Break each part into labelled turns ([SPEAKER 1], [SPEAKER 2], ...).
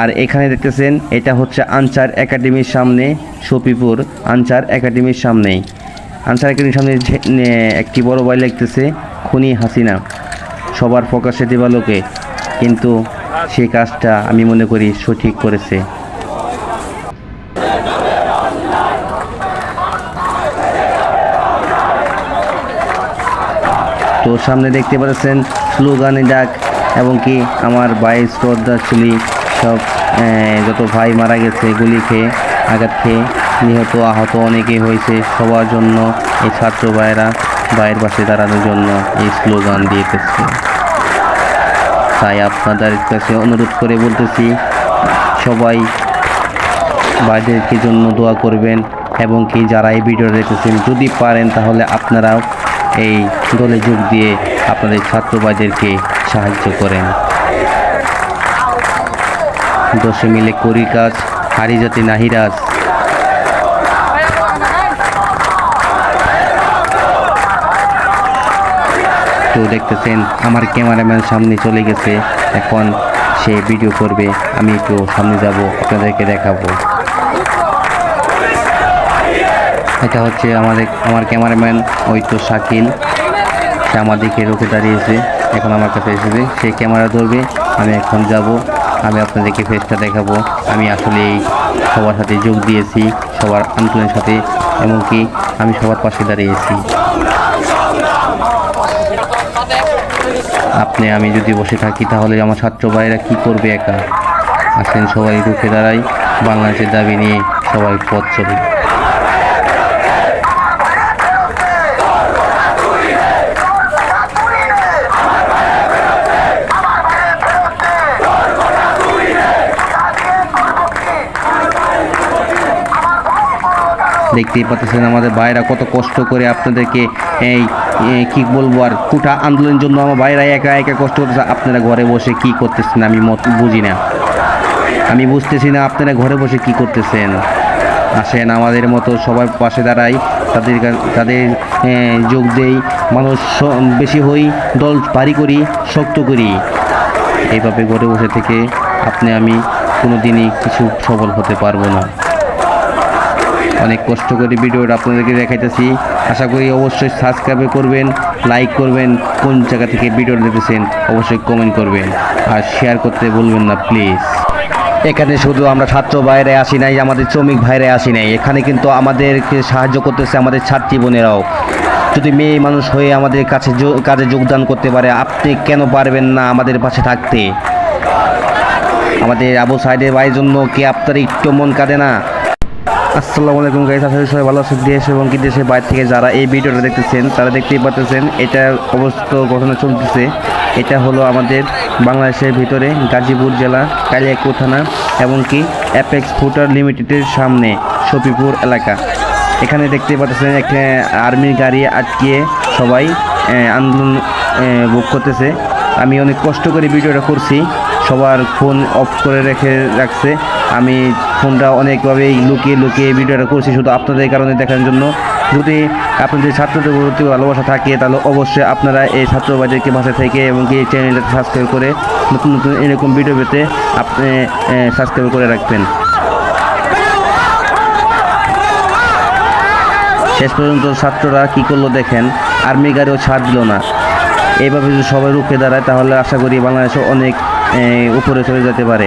[SPEAKER 1] আর এখানে দেখতেছেন, এটা হচ্ছে আনসার একাডেমির সামনে, শফিপুর আনসার একাডেমির সামনেই আনসার একাডেমির সামনে একটি বড় বাই লাগতেছে খুনি হাসিনা। সবার প্রকাশে দেবালোকে কিন্তু সে কাজটা আমি মনে করি সঠিক করেছে। তো সামনে দেখতে পাচ্ছেন, স্লোগানে ডাক এবং কি আমার ভাই শ্রদ্ধাশীলী সব যত ভাই মারা গেছে গুলি খেয়ে, আঘাত খেয়ে, নিহত আহত অনেকেই হয়েছে সবার জন্য এই ছাত্র ভাইয়েরা, ভাইয়ের পাশে দাঁড়ানোর জন্য এই স্লোগান দিয়েতেছে তাই আপনাদের কাছে অনুরোধ করে বলতেছি, সবাই ভাইদেরকে জন্য দোয়া করবেন এবং কি যারা এই ভিডিও দেখতেছেন, যদি পারেন তাহলে আপনারাও এই দলে যোগ দিয়ে আপনাদের ছাত্র ভাইদেরকে সাহায্য করেন। দশে মিলে করি কাজ, হারি জাতি নাহিরাজ তো দেখতেছেন, আমার ক্যামেরাম্যান সামনে চলে গেছে। এখন সে ভিডিও করবে, আমি একটু সামনে যাব, আপনাদেরকে দেখাবো। এটা হচ্ছে আমাদের, আমার ক্যামেরাম্যান, ওই তো শাকিল। সে আমার দিকে রুখে দাঁড়িয়েছে, এখন আমার কাছে এসেছে। সে ক্যামেরা ধরবে, আমি এখন যাব। আমি আপনাদেরকে ফেসটা দেখাবো। আমি আসলে সবার সাথে যোগ দিয়েছি, সবার আন্দোলনের সাথে, এমনকি আমি সবার পাশে দাঁড়িয়েছি। আপনি, আমি যদি বসে থাকি, তাহলে আমার ছাত্র ভাইরা কী করবে একা? আসেন সবাই রুখে দাঁড়াই, বাংলাদেশের দাবি নিয়ে সবাই পথ চলে। দেখতেই পাচ্ছেন আমাদের ভাইরা কত কষ্ট করে আপনাদেরকে এই কি বলব আর কুটা আন্দোলনের জন্য আমার ভাইরা একা একা কষ্ট করতেছে। আপনারা ঘরে বসে কি করতেছেন আমি মত বুঝি না। আমি বুঝতেছি না আপনারা ঘরে বসে কি করতেছেন। আসেন আমাদের মতো সবার পাশে দাঁড়াই, তাদের তাদের যোগ দেই, মানুষ বেশি হই, দল ভারী করি, শক্ত করি। এইভাবে ঘরে বসে থেকে আপনি আমি কোনো দিনই কিছু সফল হতে পারব না। অনেক কষ্ট করে ভিডিওটা আপনাদেরকে দেখাইতেছি। আশা করি অবশ্যই সাবস্ক্রাইব করবেন লাইক করবেন, কোন জায়গা থেকে ভিডিওটা দেখতেছেন অবশ্যই কমেন্ট করবেন। আর শেয়ার করতে বলবেন না প্লিজ এখানে শুধু আমরা ছাত্র বাইরে আসি নাই, আমাদের শ্রমিক ভাইরে আসি নাই। এখানে কিন্তু আমাদেরকে সাহায্য করতেছে আমাদের ছাত্রী বোনেরাও। যদি মেয়ে মানুষ হয়ে আমাদের কাছে কাজে যোগদান করতে পারে, আপনি কেন পারবেন না আমাদের পাশে থাকতে? আমাদের আবু সাইদের ভাইয়ের জন্য কি আপনার একটু মন কাঁদে না? আসসালামু আলাইকুম গাইস, আশা করি সবাই ভালো আছেন দেশ এবং কি দেশের বাইরে থেকে যারা এই ভিডিওটা দেখতেছেন, তারা দেখতেই পাচ্ছেন এটার অবস্থা ঘটনা চলতেছে। এটা হলো আমাদের বাংলাদেশের ভিতরে গাজীপুর জেলা, কালিয়াকুর থানা এবং কি অ্যাপেক্স ফুটার লিমিটেডের সামনে সফিপুর এলাকা। এখানে দেখতে পাচ্ছেন একটা আর্মির গাড়ি আটকিয়ে সবাই আন্দোলন ভোগ করতেছে। আমি অনেক কষ্ট করে ভিডিওটা করছি, সবার ফোন অফ করে রেখে রাখছে। আমি ফোনটা অনেকভাবেই লুকিয়ে লুকিয়ে ভিডিওটা করছি, শুধু আপনাদের কারণে দেখার জন্য। যদি আপনাদের ছাত্রদের প্রতি ভালোবাসা থাকে, তাহলে অবশ্যই আপনারা এই ছাত্রবাদেরকে ভাষা থেকে এবং এই চ্যানেলটা সাবস্ক্রাইব করে নতুন নতুন এরকম ভিডিও পেতে আপনি সাবস্ক্রাইব করে রাখবেন। শেষ পর্যন্ত ছাত্ররা কী করল দেখেন, আর্মি গাড়িও ছাড় দিল না। এইভাবে যদি সবাই রুখে দাঁড়ায়, তাহলে আশা করি বাংলাদেশে অনেক উপরে চলে যেতে পারে।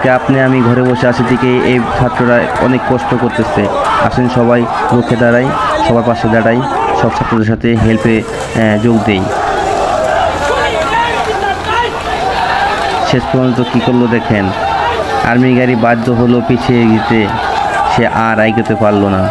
[SPEAKER 1] আজকে আপনি, আমি ঘরে বসে আসি থেকে এই ছাত্ররা অনেক কষ্ট করতেছে। আসেন সবাই রুখে দাঁড়াই, সবার পাশে দাঁড়াই, সব ছাত্রদের সাথে হেল্পে যোগ দেই। শেষ পর্যন্ত কী করল দেখেন। আর্মি গাড়ি বাধ্য হলো পিছিয়ে গিতে সে আর আইগোতে পারল না।